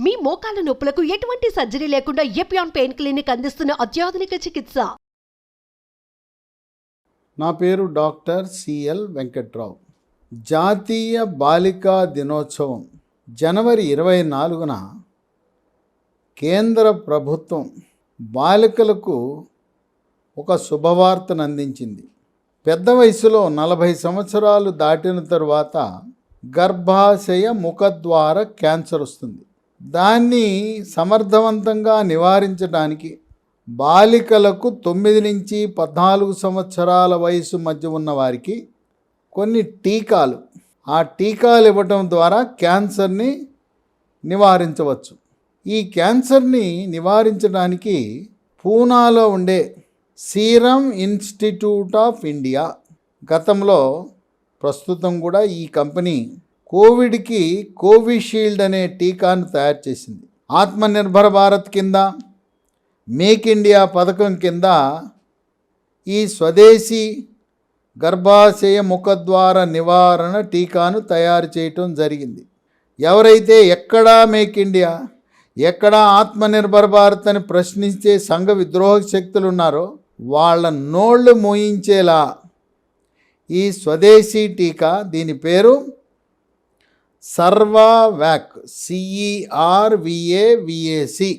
మీ మోకాల నొప్పులకు ఎటువంటి సర్జరీ లేకుండా ఎపియాన్ పెయిన్ క్లినిక్ అందిస్తున్న అత్యాధునిక చికిత్స? నా పేరు డాక్టర్ సిఎల్ వెంకట్రావు. జాతీయ బాలికా దినోత్సవం జనవరి ఇరవై నాలుగున కేంద్ర ప్రభుత్వం బాలికలకు ఒక శుభవార్తను అందించింది. పెద్ద వయసులో నలభై సంవత్సరాలు దాటిన తరువాత గర్భాశయ ముఖద్వార క్యాన్సర్ వస్తుంది. దాన్ని సమర్థవంతంగా నివారించడానికి బాలికలకు తొమ్మిది నుంచి పద్నాలుగు సంవత్సరాల వయసు మధ్య ఉన్న వారికి కొన్ని టీకాలు. ఆ టీకాలు ఇవ్వటం ద్వారా క్యాన్సర్ని నివారించవచ్చు. ఈ క్యాన్సర్ని నివారించడానికి పూనాలో ఉండే సీరం ఇన్స్టిట్యూట్ ఆఫ్ ఇండియా గతంలో ప్రస్తుతం కూడా ఈ కంపెనీ కోవిడ్కి కోవిషీల్డ్ అనే టీకాను తయారు చేసింది. ఆత్మనిర్భర్ భారత్ కింద మేక్ ఇండియా పథకం కింద ఈ స్వదేశీ గర్భాశయ ముఖద్వార నివారణ టీకాను తయారు చేయటం జరిగింది. ఎవరైతే ఎక్కడా మేక్ ఇండియా ఎక్కడా ఆత్మనిర్భర్ భారత్ అని ప్రశ్నించే సంఘ విద్రోహ శక్తులు ఉన్నారో వాళ్ళ నోళ్ళు మోయించేలా ఈ స్వదేశీ టీకా దీని పేరు సర్వావ్యాక్ సిఈఆర్విఏ విఏసి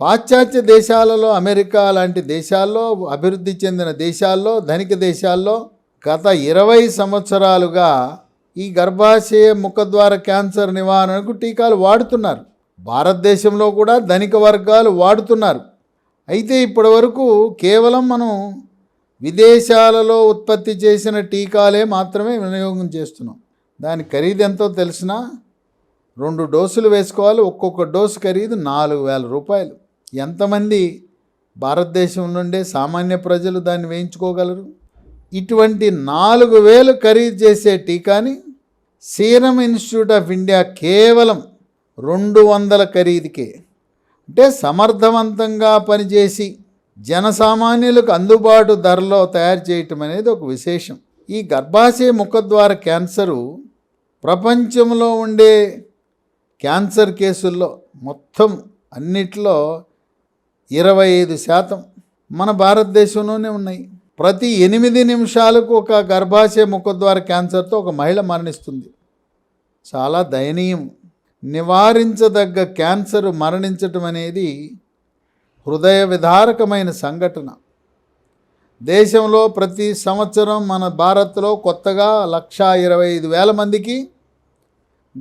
పాశ్చాత్య దేశాలలో అమెరికా లాంటి దేశాల్లో అభివృద్ధి చెందిన దేశాల్లో ధనిక దేశాల్లో గత ఇరవై సంవత్సరాలుగా ఈ గర్భాశయ ముఖద్వార క్యాన్సర్ నివారణకు టీకాలు వాడుతున్నారు. భారతదేశంలో కూడా ధనిక వర్గాలు వాడుతున్నారు. అయితే ఇప్పటి వరకు కేవలం మనం విదేశాలలో ఉత్పత్తి చేసిన టీకాలే మాత్రమే వినియోగం చేస్తున్నాం. దాని ఖరీదు ఎంతో తెలిసినా రెండు డోసులు వేసుకోవాలి ఒక్కొక్క డోసు ఖరీదు నాలుగు వేల రూపాయలు. ఎంతమంది భారతదేశం నుండే సామాన్య ప్రజలు దాన్ని వేయించుకోగలరు? ఇటువంటి నాలుగు వేలు ఖరీదు చేసే టీకాని సీరం ఇన్స్టిట్యూట్ ఆఫ్ ఇండియా కేవలం రెండు వందల ఖరీదుకే. అంటే సమర్థవంతంగా పనిచేసి జనసామాన్యులకు అందుబాటు ధరలో తయారు చేయటం అనేది ఒక విశేషం. ఈ గర్భాశయ ముఖద్వార క్యాన్సరు ప్రపంచంలో ఉండే క్యాన్సర్ కేసుల్లో మొత్తం అన్నిట్లో ఇరవై ఐదు శాతం మన భారతదేశంలోనే ఉన్నాయి. ప్రతి ఎనిమిది నిమిషాలకు ఒక గర్భాశయ ముఖద్వార క్యాన్సర్తో ఒక మహిళ మరణిస్తుంది. చాలా దయనీయం. నివారించదగ్గ క్యాన్సర్ మరణించటం అనేది హృదయ విధారకమైన సంఘటన. దేశంలో ప్రతి సంవత్సరం మన భారత్లో కొత్తగా లక్షా ఇరవై ఐదు వేల మందికి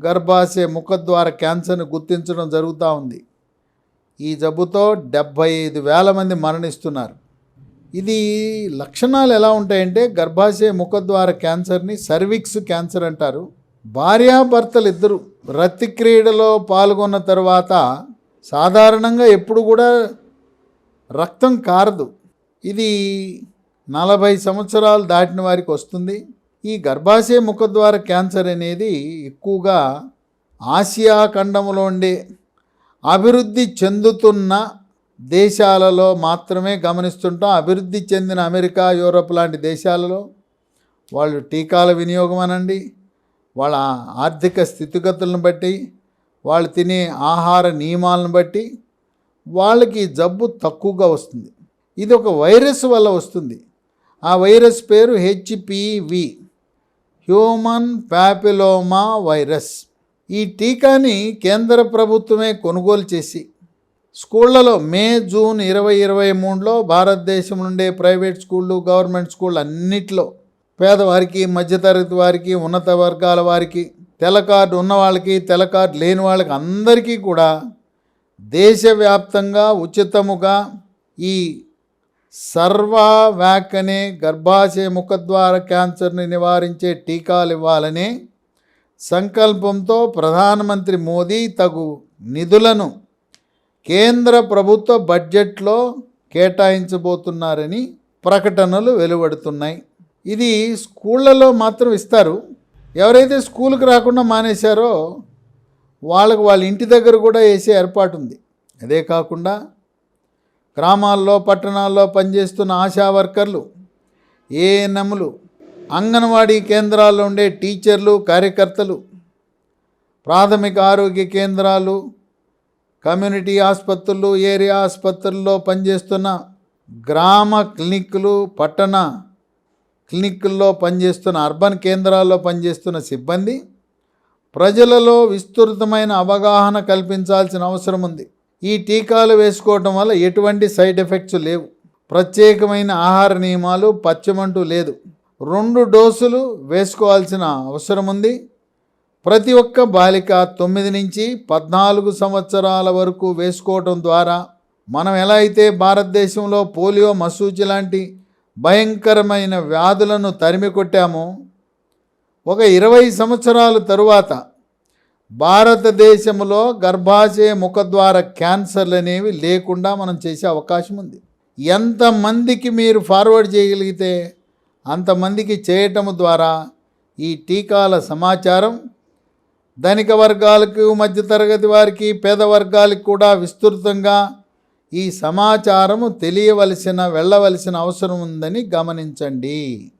గర్భాశయ ముఖద్వార క్యాన్సర్ను గుర్తించడం జరుగుతూ ఉంది. ఈ జబ్బుతో డెబ్భై ఐదు వేల మంది మరణిస్తున్నారు. ఇది లక్షణాలు ఎలా ఉంటాయంటే గర్భాశయ ముఖద్వార క్యాన్సర్ని సర్విక్స్ క్యాన్సర్ అంటారు. భార్యాభర్తలు ఇద్దరు రతి క్రీడలో పాల్గొన్న తర్వాత సాధారణంగా ఎప్పుడు కూడా రక్తం కారదు. ఇది నలభై సంవత్సరాలు దాటిన వారికి వస్తుంది. ఈ గర్భాశయ ముఖద్వార క్యాన్సర్ అనేది ఎక్కువగా ఆసియా ఖండంలో ఉండే అభివృద్ధి చెందుతున్న దేశాలలో మాత్రమే గమనిస్తుంటాం. అభివృద్ధి చెందిన అమెరికా యూరప్ లాంటి దేశాలలో వాళ్ళు టీకాల వినియోగం అనండి. వాళ్ళ ఆర్థిక స్థితిగతులను బట్టి వాళ్ళు తినే ఆహార నియమాలను బట్టి వాళ్ళకి జబ్బు తక్కువగా వస్తుంది. ఇది ఒక వైరస్ వల్ల వస్తుంది. ఆ వైరస్ పేరు హెచ్పివి హ్యూమన్ ప్యాపిలోమా వైరస్. ఈ టీకాని కేంద్ర ప్రభుత్వమే కొనుగోలు చేసి స్కూళ్ళలో మే జూన్ ఇరవై ఇరవై మూడులో భారతదేశం నుండే ప్రైవేట్ స్కూళ్ళు గవర్నమెంట్ స్కూళ్ళు అన్నిట్లో పేదవారికి మధ్యతరగతి వారికి ఉన్నత వర్గాల వారికి తెల్ల కార్డు ఉన్న వాళ్ళకి తెల్ల కార్డు లేని వాళ్ళకి అందరికీ కూడా దేశవ్యాప్తంగా ఉచితముగా ఈ సర్వావ్యాక్ అనే గర్భాశయ ముఖద్వార క్యాన్సర్ని నివారించే టీకాలు ఇవ్వాలనే సంకల్పంతో ప్రధానమంత్రి మోదీ తగు నిధులను కేంద్ర ప్రభుత్వ బడ్జెట్లో కేటాయించబోతున్నారని ప్రకటనలు వెలువడుతున్నాయి. ఇది స్కూళ్ళలో మాత్రం ఇస్తారు. ఎవరైతే స్కూల్కి రాకుండా మానేశారో వాళ్ళకు వాళ్ళ ఇంటి దగ్గర కూడా వేసే ఏర్పాటు ఉంది. అదే కాకుండా గ్రామాల్లో పట్టణాల్లో పనిచేస్తున్న ఆశా వర్కర్లు ఏఎన్ఎంలు అంగన్వాడీ కేంద్రాల్లో ఉండే టీచర్లు కార్యకర్తలు ప్రాథమిక ఆరోగ్య కేంద్రాలు కమ్యూనిటీ ఆసుపత్రులు ఏరియా ఆసుపత్రుల్లో పనిచేస్తున్న గ్రామ క్లినిక్లు పట్టణ క్లినిక్కుల్లో పనిచేస్తున్న అర్బన్ కేంద్రాల్లో పనిచేస్తున్న సిబ్బంది ప్రజలలో విస్తృతమైన అవగాహన కల్పించాల్సిన అవసరం ఉంది. ఈ టీకాలు వేసుకోవటం వల్ల ఎటువంటి సైడ్ ఎఫెక్ట్స్ లేవు. ప్రత్యేకమైన ఆహార నియమాలు పచ్చమంటూ లేదు. రెండు డోసులు వేసుకోవాల్సిన అవసరం ఉంది. ప్రతి ఒక్క బాలిక తొమ్మిది నుంచి పద్నాలుగు సంవత్సరాల వరకు వేసుకోవటం ద్వారా మనం ఎలా అయితే భారతదేశంలో పోలియో మసూచి లాంటి భయంకరమైన వ్యాధులను తరిమి కొట్టామో ఒక ఇరవై సంవత్సరాల తరువాత భారతదేశంలో గర్భాశయ ముఖద్వార క్యాన్సర్లు అనేవి లేకుండా మనం చేసే అవకాశం ఉంది. ఎంతమందికి మీరు ఫార్వర్డ్ చేయగలిగితే అంతమందికి చేయటం ద్వారా ఈ టీకాల సమాచారం ధనిక వర్గాలకు మధ్యతరగతి వారికి పేద వర్గాలకు కూడా విస్తృతంగా ఈ సమాచారము తెలియవలసిన వెళ్ళవలసిన అవసరం ఉందని గమనించండి.